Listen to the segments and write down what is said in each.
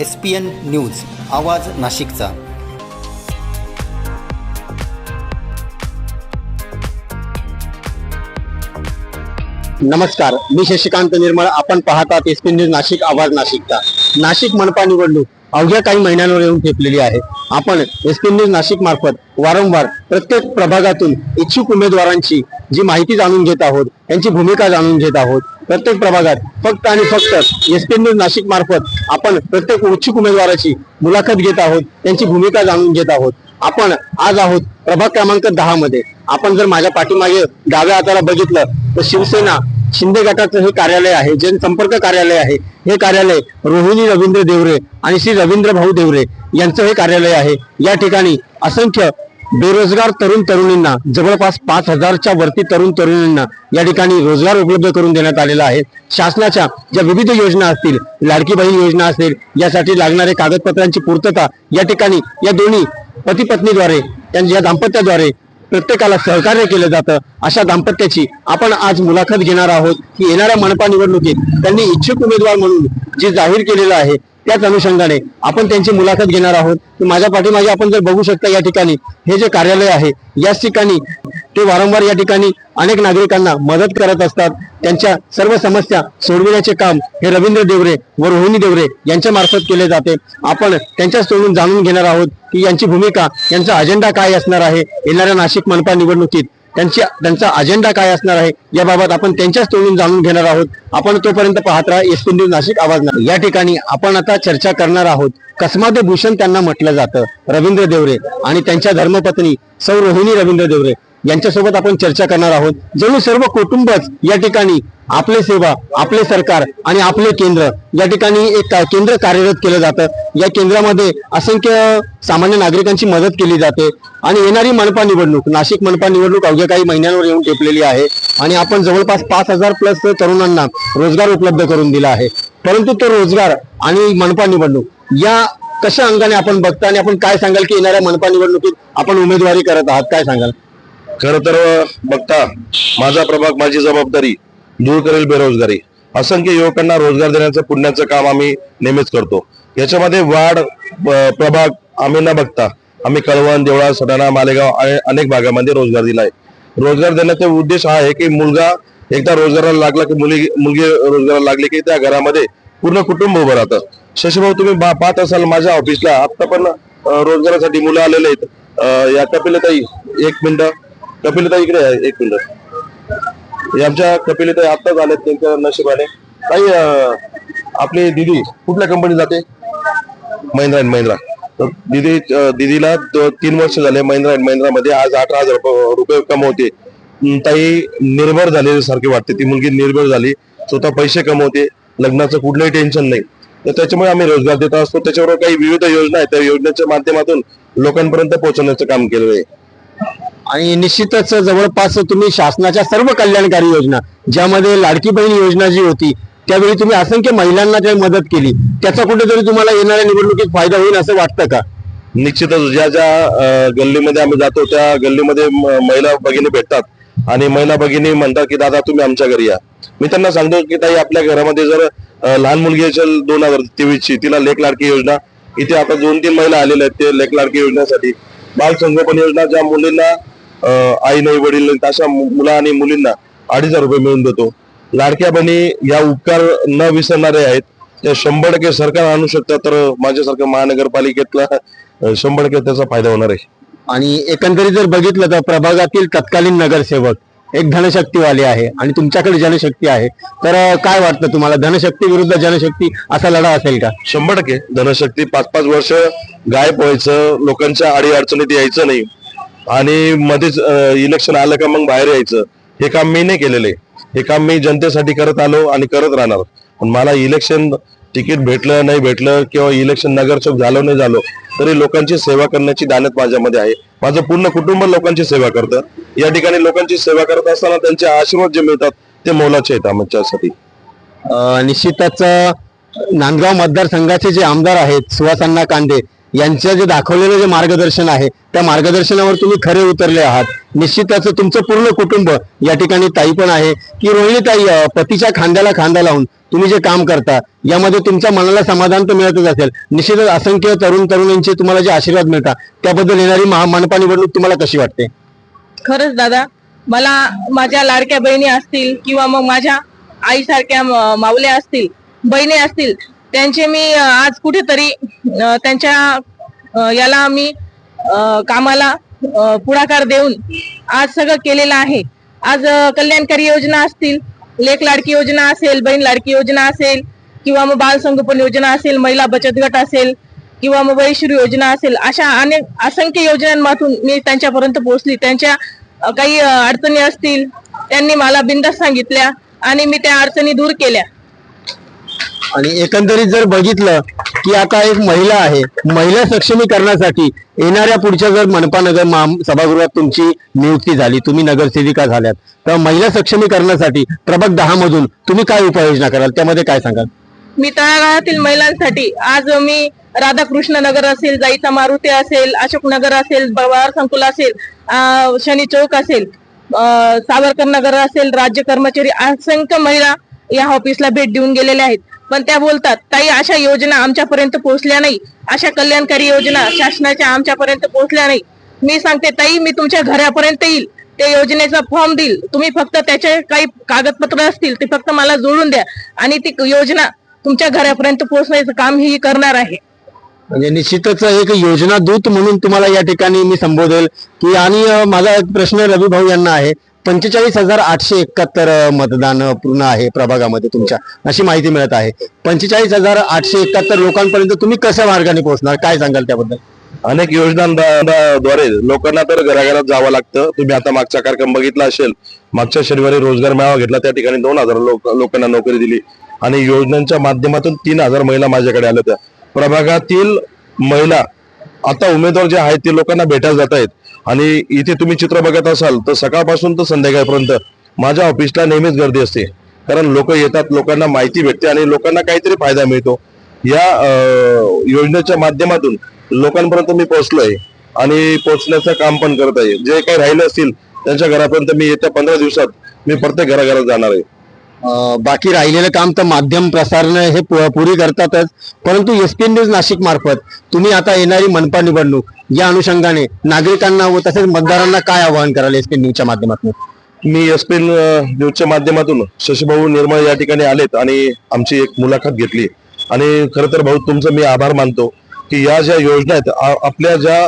S P N news आवाज नाशिकचा. नमस्कार मी शशिकांत निर्मळ. आपण पाहतात एस पी न्यूज नाशिक आवाज नाशिकचा. नाशिक मनपा निवडणूक अवघ्या काही महिन्यांवर येऊन ठेपलेली आहे. आपण एस पी न्यूज नाशिक मार्फत वारंवार प्रत्येक प्रभागातून इच्छुक उमेदवारांची जी माहिती जाणून घेत आहोत त्यांची भूमिका जाणून घेत आहोत. प्रत्येक प्रभागात फक्त आणि फक्त एस पी न्यूज नाशिक मार्फत आपण प्रत्येक इच्छुक उमेदवाराची मुलाखत घेत आहोत त्यांची भूमिका जाणून घेत आहोत. आपण आज आहोत प्रभाग क्रमांक दहा मध्ये. आपण जर माझ्या पाठीमागे डाव्या हाताला बघितलं तर शिवसेना शिंदे गटाचं हे कार्यालय आहे जनसंपर्क कार्यालय आहे. हे कार्यालय रोहिणी रवींद्र देवरे आणि श्री रवींद्र भाऊ देवरे यांचं हे कार्यालय आहे. या ठिकाणी असंख्य बेरोजगार तरुण तरुणींना जवळपास पाच हजारच्या वरती तरुण तरुणींना या ठिकाणी रोजगार उपलब्ध करून देण्यात आलेला आहे. शासनाच्या ज्या विविध योजना असतील लाडकी बहीण योजना असेल यासाठी लागणारे कागदपत्रांची पूर्तता या ठिकाणी या दोन्ही पती पत्नीद्वारे त्यांच्या दाम्पत्याद्वारे प्रत्येकाला सहकार्य केलं जातं. अशा दाम्पत्याची आपण आज मुलाखत घेणार आहोत. की येणाऱ्या मनपा निवडणुकीत त्यांनी इच्छुक उमेदवार म्हणून जे जाहीर केलेलं आहे त्याच अनुषंगाने आपण त्यांची मुलाखत घेणार आहोत. माझ्या पाठीमागे आपण जर बघू शकता या ठिकाणी हे जे कार्यालय आहे याच ठिकाणी ते वारंवार या ठिकाणी अनेक नागरिकांना मदत करत असतात. त्यांच्या सर्व समस्या सोडविण्याचे काम हे रवींद्र देवरे व रोहिणी देवरे यांच्या मार्फत केले जाते. आपण त्यांच्याच तोडून जाणून घेणार आहोत की यांची भूमिका यांचा अजेंडा काय असणार आहे येणाऱ्या नाशिक मनपा निवडणुकीत. त्यांची त्यांचा अजेंडा काय असणार आहे? याबाबत आपण त्यांच्याच तोडून जाणून घेणार आहोत. आपण तोपर्यंत पाहत राहा एस न्यूज नाशिक आवाज ना- या ठिकाणी आपण आता चर्चा करणार आहोत. कसमादे भूषण त्यांना म्हटलं जातं रवींद्र देवरे आणि त्यांच्या धर्मपत्नी सौ रोहिणी रवींद्र देवरे. यांच्यासोबत आपण चर्चा करणार आहोत. जणू सर्व कुटुंबच या ठिकाणी आपले सेवा आपले सरकार आणि आपले केंद्र या ठिकाणी एक केंद्र कार्यरत केलं जातं. या केंद्रामध्ये असंख्य सामान्य नागरिकांची मदत केली जाते. आणि येणारी मनपा निवडणूक नाशिक मनपा निवडणूक अवघ्या काही महिन्यांवर येऊन टेपलेली आहे. आणि आपण जवळपास पाच हजार प्लस तरुणांना रोजगार उपलब्ध करून दिला आहे. परंतु तो रोजगार आणि मनपा निवडणूक या कशा अंगाने आपण बघता आणि आपण काय सांगाल की येणाऱ्या मनपा निवडणुकीत आपण उमेदवारी करत आहात? काय सांगाल? खर तर बघता माझा प्रभाग माझी जबाबदारी दूर करेल बेरोजगारी. असंख्य युवकांना रोजगार देण्याचं पुण्याचं काम आम्ही नेहमीच करतो. याच्यामध्ये वाढ प्रभाग आम्ही न बघता आम्ही कळवण देवळा सटाणा मालेगाव आणि अनेक भागामध्ये रोजगार दिलाय रोजगार देण्याचा उद्देश हा आहे की मुलगा एकदा रोजगाराला लागला की मुली मुलगी रोजगाराला लागली की त्या घरामध्ये पूर्ण कुटुंब उभं राहतं. शशीभाऊ तुम्ही पाहत असाल माझ्या ऑफिसला आता पण रोजगारासाठी मुलं आलेले आहेत. या कपिलताई एक मिनिट. कपिलताई इकडे आहे एक मिनिट. हे आमच्या कपिलताई आत्ताच आलेत त्यांच्या नशिबाने. काही आपली दिदी कुठल्या कंपनी जाते? महिंद्रा अँड महिंद्रा. दिदी दिदीला तीन वर्ष झाले महिंद्रा अँड महिंद्रा मध्ये आज अठरा हजार रुपये- कमवते. ताई निर्भर झालेली सारखी वाटते. ती मुलगी निर्भर झाली स्वतः पैसे कमवते लग्नाचं कुठलंही टेन्शन नाही. तर त्याच्यामुळे आम्ही रोजगार देत असतो. त्याच्याबरोबर काही विविध योजना आहेत. त्या योजनेच्या माध्यमातून लोकांपर्यंत पोहोचवण्याचं काम केलेलं आहे. आणि निश्चितच जवळपास तुम्ही शासनाच्या सर्व कल्याणकारी योजना ज्यामध्ये लाडकी बहीण योजना जी होती त्यावेळी तुम्ही असंख्य महिलांना काही मदत केली. त्याचा कुठेतरी तुम्हाला येणाऱ्या निवडणुकीत फायदा होईल असं वाटतं का? निश्चितच ज्या ज्या गल्लीमध्ये आम्ही जातो त्या गल्लीमध्ये महिला भगिनी भेटतात. आणि महिला भगिनी म्हणतात की दादा तुम्ही आमच्या घरी या. मी त्यांना सांगतो की ताई आपल्या घरामध्ये जर लहान मुलगी असेल दोन हजार तेवीसची तिला लेख लाडकी योजना इथे आता दोन तीन महिला आलेल्या आहेत ते लेख लाडकी योजनेसाठी. बाल संगोपन योजना ज्या मुलींना अं, आई नाही वडील अशा मुला आणि मुलींना अडीच हजार रुपये मिळून देतो. लाडक्या बहिणी या उपकार न विसरणारे आहेत. त्या शंभर टक्के सरकार आणू शकतात तर माझ्यासारख्या महानगरपालिकेतला शंभर टक्के त्याचा फायदा होणार आहे. आणि एकंदरीत जर बघितलं तर प्रभागातील तत्कालीन नगरसेवक एक धनशक्तीवाले आहे आणि तुमच्याकडे जनशक्ती आहे. तर काय वाटतं तुम्हाला? धनशक्ती विरुद्ध जनशक्ती असा लढा असेल का? शंभर टक्के. धनशक्ती पाच पाच वर्ष गायब व्हायचं लोकांच्या अडी अडचणीत यायचं नाही. आणि मध्येच इलेक्शन आलं का मग बाहेर यायचं. हे काम मी नाही केलेलं. आहे हे काम मी जनतेसाठी करत आलो आणि करत राहणार. पण मला इलेक्शन तिकीट भेटलं नाही भेटलं किंवा इलेक्शन नगरसेवक झालो नाही झालो तरी लोकांची सेवा करण्याची दानत माझ्यामध्ये आहे. माझं पूर्ण कुटुंब लोकांची सेवा करतं. या ठिकाणी लोकांची सेवा करत असताना त्यांचे आशीर्वाद जे मिळतात ते मोलाचे आहेत आमच्यासाठी. निश्चितच नांदगाव मतदारसंघाचे जे आमदार आहेत सुहास अण्णा कांदे यांचं जे दाखवलेलं जे मार्गदर्शन आहे त्या मार्गदर्शनावर तुम्ही खरे उतरले आहात. निश्चितच तुमचं पूर्ण कुटुंब या ठिकाणी ताई पण आहे. की रोहिणी ताई पतीच्या खांद्याला खांदा लावून तुम्ही जे काम करता यामध्ये तुमच्या मनाला समाधान तर मिळतच असेल. निश्चितच असंख्य तरुण तरुणींचे तुम्हाला जे आशीर्वाद मिळतात त्याबद्दल येणारी महा मनपा निवडणूक तुम्हाला कशी वाटते? खरंच दादा मला माझ्या लाडक्या बहिणी असतील किंवा मग माझ्या आईसारख्या म- माऊल्या असतील बहिणी असतील त्यांचे मी आज कुठेतरी त्यांच्या याला मी कामाला पुढाकार देऊन आज सगळं केलेलं आहे. आज कल्याणकारी योजना असतील लेख लाडकी योजना असेल बहीण लाडकी योजना असेल किंवा मग बाल संगोपन योजना असेल महिला बचत गट असेल किंवा मग वैश्री योजना असेल अशा अनेक असंख्य योजनांमधून मी त्यांच्यापर्यंत पोहोचली. त्यांच्या काही अडचणी असतील त्यांनी मला बिंदास सांगितल्या आणि मी त्या अडचणी दूर केल्या. आणि एकंदरीत जर बघितलं की आता एक महिला आहे महिला सक्षमीकरणासाठी येणाऱ्या पुढच्या जर मनपा नगर सभागृहात तुमची नियुक्ती झाली तुम्ही नगरसेविका झाल्यात तर महिला सक्षमीकरणासाठी प्रभाग दहा मधून तुम्ही काय उपाययोजना कराल? त्यामध्ये काय सांगाल? मी तळागाळातील महिलांसाठी आज मी राधाकृष्ण नगर असेल जाईचा मारुती असेल अशोक नगर असेल बवार संकुल असेल शनी चौक असेल सावरकर नगर असेल राज्य कर्मचारी असंख्य महिला या ऑफिसला भेट देऊन गेलेल्या आहेत. पण त्या बोलतात ताई अशा योजना आमच्यापर्यंत पोहोचल्या नाही. अशा कल्याणकारी योजना शासनाच्या आमच्यापर्यंत पोहोचल्या नाही. मी सांगते ताई मी तुमच्या घरापर्यंत येईल. त्या योजनेचा फॉर्म देईल. तुम्ही फक्त त्याचे काही कागदपत्र असतील ते फक्त मला जोडून द्या. आणि ती योजना तुमच्या घरापर्यंत पोहोचण्याचं काम ही करणार आहे. म्हणजे निश्चितच एक योजना दूत म्हणून तुम्हाला या ठिकाणी मी संबोधेल की आणि माझा एक प्रश्न रवी भाऊ यांना आहे पंचेचाळीस हजार आठशे एकाहत्तर मतदान पूर्ण आहे प्रभागामध्ये तुमच्या अशी माहिती मिळत आहे. पंचेचाळीस हजार आठशे एकाहत्तर लोकांपर्यंत तुम्ही कशा मार्गाने पोहोचणार? काय सांगाल त्याबद्दल? अनेक योजनांद्वारे लोकांना तर घराघरात जावं लागतं. तुम्ही आता मागचा कार्यक्रम बघितला असेल. मागच्या शनिवारी रोजगार मेळावा घेतला. त्या ठिकाणी दोन हजार लोक लोकांना नोकरी दिली. आणि योजनांच्या माध्यमातून तीन हजार महिला माझ्याकडे आल्या होत्या. प्रभागातील महिला आता उमेदवार जे आहेत ते लोकांना भेटायला जात आहेत. आणि इथे तुम्ही चित्र बघत असाल तर सकाळपासून तर संध्याकाळपर्यंत माझ्या ऑफिसला नेहमीच गर्दी असते. कारण लोक येतात लोकांना माहिती भेटते आणि लोकांना काहीतरी फायदा मिळतो. या योजनेच्या माध्यमातून लोकांपर्यंत मी पोहोचलोय आणि पोहोचण्याचं काम पण करत आहे. जे काही राहिले असतील त्यांच्या घरापर्यंत मी येत्या पंधरा दिवसात मी प्रत्येक घराघरात जाणार आहे. बाकी राहिलेलं काम तर माध्यम प्रसारण हे पु- पुरी करतातच. परंतु एस पी न्यूज नाशिक मार्फत तुम्ही आता येणारी मनपा निवडणूक या अनुषंगाने नागरिकांना व तसेच मतदारांना काय आवाहन कराल एस पी न्यूजच्या माध्यमातून? मी एस पी न्यूजच्या माध्यमातून शशीभाऊ निर्मळ या ठिकाणी आलेत आणि आमची एक मुलाखत घेतली. आणि खरं तर भाऊ तुमचं मी आभार मानतो की या ज्या योजना आहेत आपल्या ज्या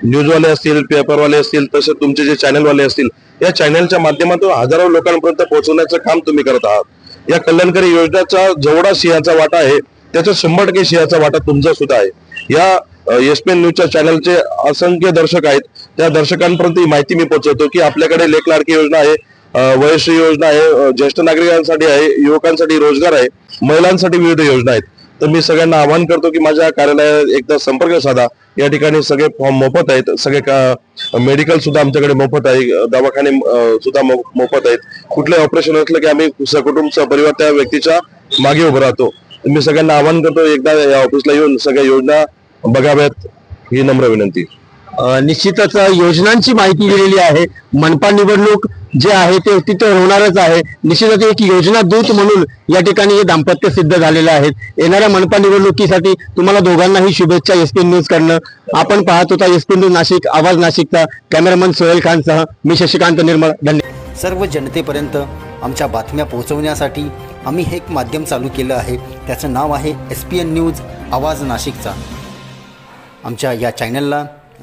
न्यूजवाले असतील पेपरवाले असतील तसे तुमचे जे चॅनलवाले असतील या चॅनलच्या माध्यमातून हजारो लोकांपर्यंत पोहोचवण्याचं काम तुम्ही करत आहात. या कल्याणकारी योजनेचा जेवढा सिंहाचा वाटा आहे त्याचा शंभर टक्के सिंहाचा वाटा तुमचा सुद्धा आहे. या एस पी एन न्यूजच्या चॅनलचे असंख्य दर्शक आहेत. त्या दर्शकांपर्यंत ही माहिती मी पोहोचवतो की आपल्याकडे लेख लाडकी योजना आहे वयश्री योजना आहे ज्येष्ठ नागरिकांसाठी आहे युवकांसाठी रोजगार आहे महिलांसाठी विविध योजना आहेत. तर मी सगळ्यांना आवाहन करतो की माझ्या कार्यालयात एकदा संपर्क साधा. या ठिकाणी सगळे फॉर्म मोफत आहेत. सगळे का मेडिकल सुद्धा आमच्याकडे मोफत आहे. दवाखाने सुद्धा मोफत आहेत. कुठले ऑपरेशन असलं की आम्ही सकुटुंब परिवार त्या व्यक्तीच्या मागे उभं राहतो. मी सगळ्यांना आवाहन करतो एकदा या ऑफिसला येऊन सगळ्या योजना बघाव्यात. ही नम्र विनंती. निश्चितच योजनांची माहिती दिलेली आहे. मनपा निवडणूक जे आहे ते तिथं होणारच आहे. निश्चितच एक योजना दूत म्हणून या ठिकाणी हे दाम्पत्य सिद्ध झालेलं आहे. येणाऱ्या मनपा निवडणुकीसाठी तुम्हाला दोघांनाही शुभेच्छा एस पी न्यूज कडनं. आपण पाहत होता एस पी न्यूज नाशिक आवाज नाशिकचा कॅमेरामन सोहेल खानसह. मी शशिकांत निर्मळ. धन्यवाद सर्व जनतेपर्यंत आमच्या बातम्या पोहोचवण्यासाठी आम्ही हे एक माध्यम चालू केलं आहे. त्याचं नाव आहे एस पी एन न्यूज आवाज नाशिकचा. आमच्या या चॅनलला